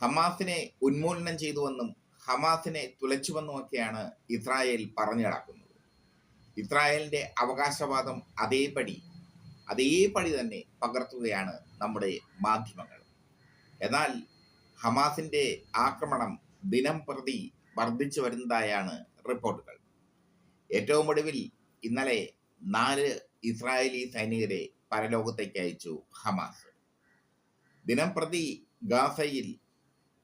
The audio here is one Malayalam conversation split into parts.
ഹമാസിനെ ഉന്മൂലനം ചെയ്തുവെന്നും ഹമാസിനെ തുലച്ചുവെന്നുമൊക്കെയാണ് ഇസ്രായേൽ പറഞ്ഞു കിടക്കുന്നത് ഇസ്രായേലിന്റെ അവകാശവാദം അതേപടി അതേപടി തന്നെ പകർത്തുകയാണ് നമ്മുടെ മാധ്യമങ്ങൾ. എന്നാൽ ഹമാസിന്റെ ആക്രമണം ദിനം പ്രതി വർദ്ധിച്ചു വരുന്നതായാണ് റിപ്പോർട്ടുകൾ. ഏറ്റവും ഒടുവിൽ ഇന്നലെ നാല് ഇസ്രായേലി സൈനികരെ പരലോകത്തേക്ക് അയച്ചു ഹമാസ്. ദിനം പ്രതി ഗാസയിൽ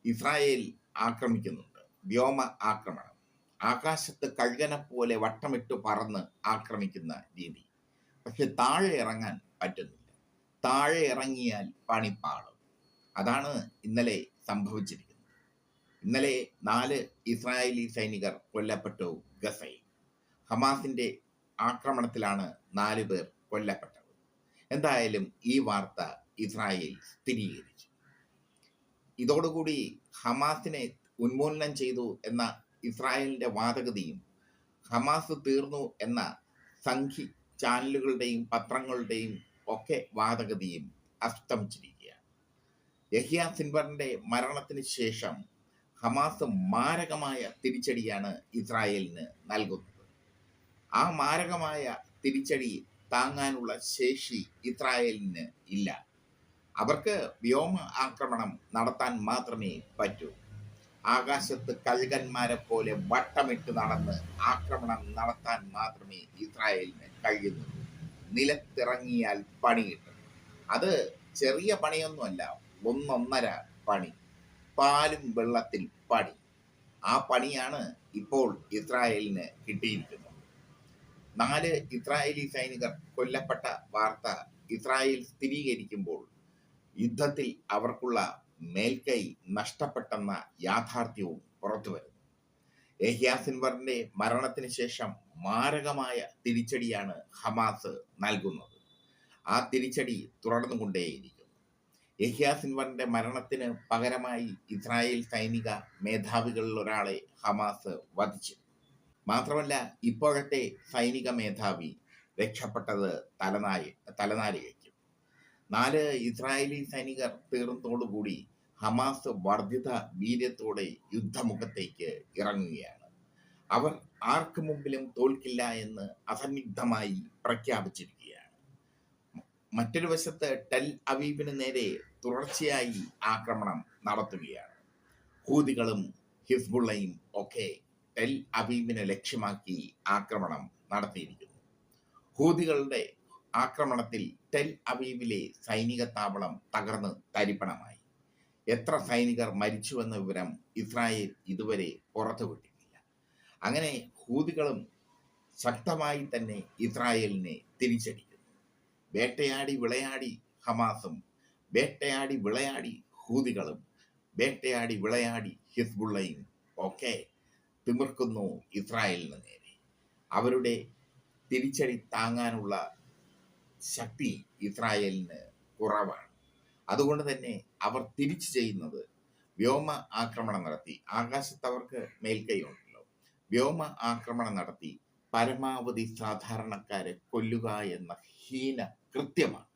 ഇസ്രായേൽ ആക്രമിക്കുന്നുണ്ട്. വ്യോമ ആക്രമണം. ആകാശത്ത് കഴുകനെ പോലെ വട്ടമിട്ട് പറന്ന് ആക്രമിക്കുന്ന രീതി. പക്ഷെ താഴെ ഇറങ്ങാൻ പറ്റുന്നില്ല. താഴെ ഇറങ്ങിയാൽ പണിപ്പാളും അതാണ് ഇന്നലെ സംഭവിച്ചിരിക്കുന്നത്. ഇന്നലെ നാല് ഇസ്രായേലി സൈനികർ കൊല്ലപ്പെട്ടു ഗസയിൽ. ഹമാസിന്റെ ആക്രമണത്തിലാണ് നാല് പേർ കൊല്ലപ്പെട്ടത്. എന്തായാലും ഈ വാർത്ത ഇസ്രായേൽ സ്ഥിരീകരിച്ചു. ഇതോടുകൂടി ഹമാസിനെ ഉന്മൂലനം ചെയ്തു എന്ന ഇസ്രായേലിന്റെ വാദഗതിയും ഹമാസ് തീർന്നു എന്ന സംഘി ചാനലുകളുടെയും പത്രങ്ങളുടെയും ഒക്കെ വാദഗതിയും അസ്തമിച്ചിരിക്കുകയാണ്. യഹിയ സിൻവറിന്റെ മരണത്തിന് ശേഷം ഹമാസ് മാരകമായ തിരിച്ചടിയാണ് ഇസ്രായേലിന് നൽകുന്നത്. ആ മാരകമായ തിരിച്ചടി താങ്ങാനുള്ള ശേഷി ഇസ്രായേലിന് ഇല്ല. അവർക്ക് വ്യോമ ആക്രമണം നടത്താൻ മാത്രമേ പറ്റൂ. ആകാശത്ത് കഴുകന്മാരെ പോലെ വട്ടമിട്ട് നടന്ന് ആക്രമണം നടത്താൻ മാത്രമേ ഇസ്രായേലിന് കഴിയുന്നുള്ളൂ. നിലത്തിറങ്ങിയാൽ പണി കിട്ടും. അത് ചെറിയ പണിയൊന്നുമല്ല ഒന്നൊന്നര പണി. പാലും വെള്ളത്തിൽ പണി. ആ പണിയാണ് ഇപ്പോൾ ഇസ്രായേലിന് കിട്ടിയിരിക്കുന്നത്. നാല് ഇസ്രായേലി സൈനികർ കൊല്ലപ്പെട്ട വാർത്ത ഇസ്രായേൽ സ്ഥിരീകരിക്കുമ്പോൾ യുദ്ധത്തിൽ അവർക്കുള്ള മേൽക്കൈ നഷ്ടപ്പെട്ടെന്ന യാഥാർത്ഥ്യവും പുറത്തു വരുന്നു. സിൻവറിന്റെ മരണത്തിന് ശേഷം മാരകമായ തിരിച്ചടിയാണ് ഹമാസ് നൽകുന്നത്. ആ തിരിച്ചടി തുടർന്നുകൊണ്ടേയിരിക്കുന്നു. യഹ്യ സിൻവറിന്റെ മരണത്തിന് പകരമായി ഇസ്രായേൽ സൈനിക മേധാവികളിൽ ഒരാളെ ഹമാസ് വധിച്ചു മാത്രമല്ല ഇപ്പോഴത്തെ സൈനിക മേധാവി രക്ഷപ്പെട്ടത് തലനാരി തലനാരികയ്ക്കും നാല് ഇസ്രായേലി സൈനികർ തീർന്നതോടുകൂടി ഹമാസ് വർദ്ധിത വീര്യത്തോടെ യുദ്ധമുഖത്തേക്ക് ഇറങ്ങുകയാണ്. അവർ ആർക്കു മുമ്പിലും തോൽക്കില്ല എന്ന് അസന്നിഗ്ധമായി പ്രഖ്യാപിച്ചിരിക്കുകയാണ്. മറ്റൊരു വശത്ത് ടെൽ അവീബിന് നേരെ തുടർച്ചയായി ആക്രമണം നടത്തുകയാണ്. ഹൂതികളും ഹിസ്ബുള്ളയും ഒക്കെ ടെൽ അവീബിനെ ലക്ഷ്യമാക്കി ആക്രമണം നടത്തിയിരിക്കുന്നു. ഹൂതികളുടെ ആക്രമണത്തിൽ ടെൽ അവീവിലെ സൈനിക താവളം തകർന്ന് തരിപ്പണമായി. എത്ര സൈനികർ മരിച്ചുവെന്ന വിവരം ഇസ്രായേൽ ഇതുവരെ പുറത്തുവിട്ടിട്ടില്ല. അങ്ങനെ ഹൂതികളും ശക്തമായി തന്നെ ഇസ്രായേലിനെ തിരിച്ചടിക്കുന്നു. വേട്ടയാടി വിളയാടി ഹമാസും വേട്ടയാടി വിളയാടി ഹൂതികളും വേട്ടയാടി വിളയാടി ഹിസ്ബുള്ളയും ഒക്കെ തിമിർക്കുന്നു ഇസ്രായേലിന് നേരെ. അവരുടെ തിരിച്ചടി താങ്ങാനുള്ള ശക്തി ഇസ്രായേലിന് കുറവാണ്. അതുകൊണ്ട് തന്നെ അവർ തിരിച്ചു ചെയ്യുന്നത് വ്യോമ ആക്രമണം നടത്തി. ആകാശത്ത് അവർക്ക് മേൽക്കൈയുണ്ടല്ലോ വ്യോമ ആക്രമണം നടത്തി പരമാവധി സാധാരണക്കാരെ കൊല്ലുക എന്ന ഹീന കൃത്യമാണ്.